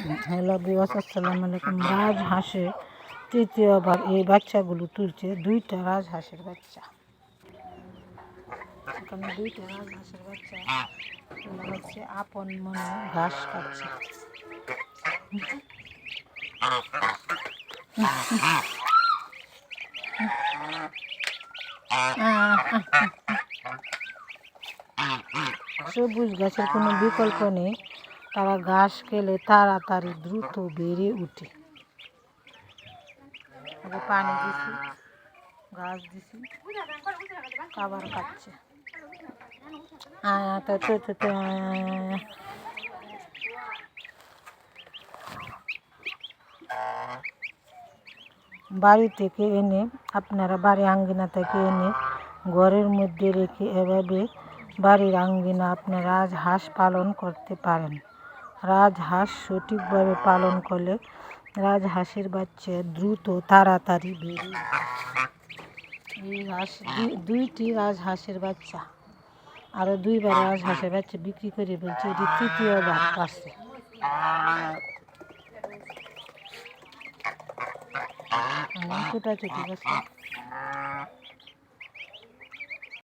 Hello বিবাস আসসালামু আলাইকুম। রাজহাঁসে তৃতীয়বার এই বাচ্চাগুলো তুলছে দুইটা রাজহাঁসের বাচ্চা। এখানে দুইটা রাজহাঁসের বাচ্চা। হচ্ছে আপন মনে ঘাস খাচ্ছে। সবুজ গাছের কোনো বিকল্প নেই। তারা ঘাস খেলে তাড়াতাড়ি দ্রুত বেড়ে উঠে। পানি দিছি, ঘাস দিছি, খাবার খাচ্ছে। বাড়ি থেকে এনে, আপনারা বাড়ি আঙ্গিনা থেকে এনে ঘরের মধ্যে রেখে এভাবে বাড়ির আঙ্গিনা আপনারা হাঁস পালন করতে পারেন। রাজহাঁস সঠিকভাবে পালন করলে রাজহাঁসের বাচ্চা দ্রুত তাড়াতাড়ি বেরিয়ে। এই হাঁস দুইটি রাজহাঁসের বাচ্চা। আরও দুইবার রাজহাঁসের বাচ্চা বিক্রি করে বলছে, এটি তৃতীয়বার পাচ্ছে ছোটাছুটি করছে।